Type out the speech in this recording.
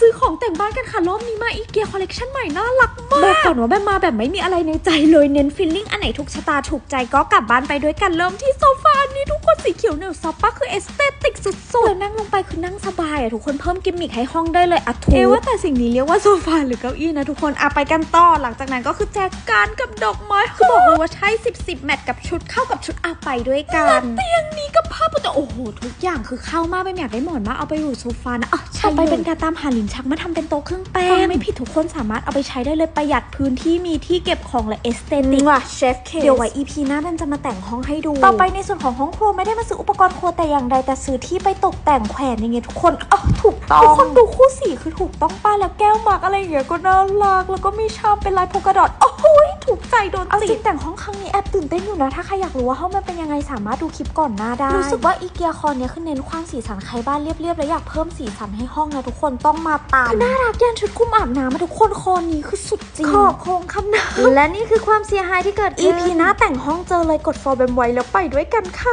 ซื้อของแต่งบ้านกันค่ะรอบนี้มาอีเกียคอลเลกชันใหม่น่ารักมากบอกก่อนว่าแบบมาแบบไม่มีอะไรในใจเลยเน้นฟิลลิ่งอันไหนถูกชะตาถูกใจก็กลับบ้านไปด้วยกันเริ่มที่โซฟานี้ทุกคนสีเขียวเหนียวซอฟปะคือเอสเตติกสุดๆแล้วนั่งลงไปคือนั่งสบายอะทุกคนเพิ่มกิมมิคให้ห้องได้เลยอะทูเอว่าแต่สิ่งนี้เรียกว่าโซฟาหรือเก้าอี้นะทุกคนอะไปกันต่อหลังจากนั้นก็คือแจกันกับดอกไม้คือบอกเลยว่าใช้สิบสิบแมทกับชุดเข้ากับชุดอาไปด้วยกันเตียงนี้กับผ้าปูแต่โอ้โหทุกอย่างคือเข้ามากไม่อยากได้หมอนมากเอาไปอยู่โซฟานะอะใช่ไปเป็นการตามหาลิ้นชักมาทำเป็นโต๊ะเครื่องแป้งไม่ผิดทุกคนสามารถเอาไปใช้ได้เลยประหยัดพื้นที่มีที่เก็บของและเอสเตติกว่ะเชฟเคเดี๋ยวไว้ EP หน้าดันจะมาแต่งห้องให้ดู ต่อไปในส่วนของห้องครัวไม่ได้มาซื้ออุปกรณ์ครัวแต่อย่างใดแต่ซื้อที่ไปตกแต่งแขวนอย่างเงี้ยทุกคนอ๋อถูกต้องทุกคนดูคู่สีคือถูกต้องป้าแล้วแก้วหมากอะไรอย่างเงี้ยก็น่ารักแล้วก็มีชามเป็นลายโพกระดอทโอ้โหถูกใจโดนจริงแต่งห้องครั้งนี้แอบตื่นเต้นอยู่นะถ้าใครอยากรู้ว่าห้องมันเป็นยังไงสามารถดูคลิปก่อนหน้าได้รู้สึกว่าอีเกียคอนเนี้ยคือเน้นความสีสันใครบ้านเรียบๆและอยากเพิ่มสีสันให้ห้องนะทุกคนต้องมาตามคือน่ารักยันชุดคลุมอาบน้ำมาทุกคนคอนนี้คือสุดจริงขอบโครงคำน้ำและนี่คือความเสียหายที่เกิด EP หน้าแต่งห้องเจอเลยกด for แบมไว้แล้วไปด้วยกันค่ะ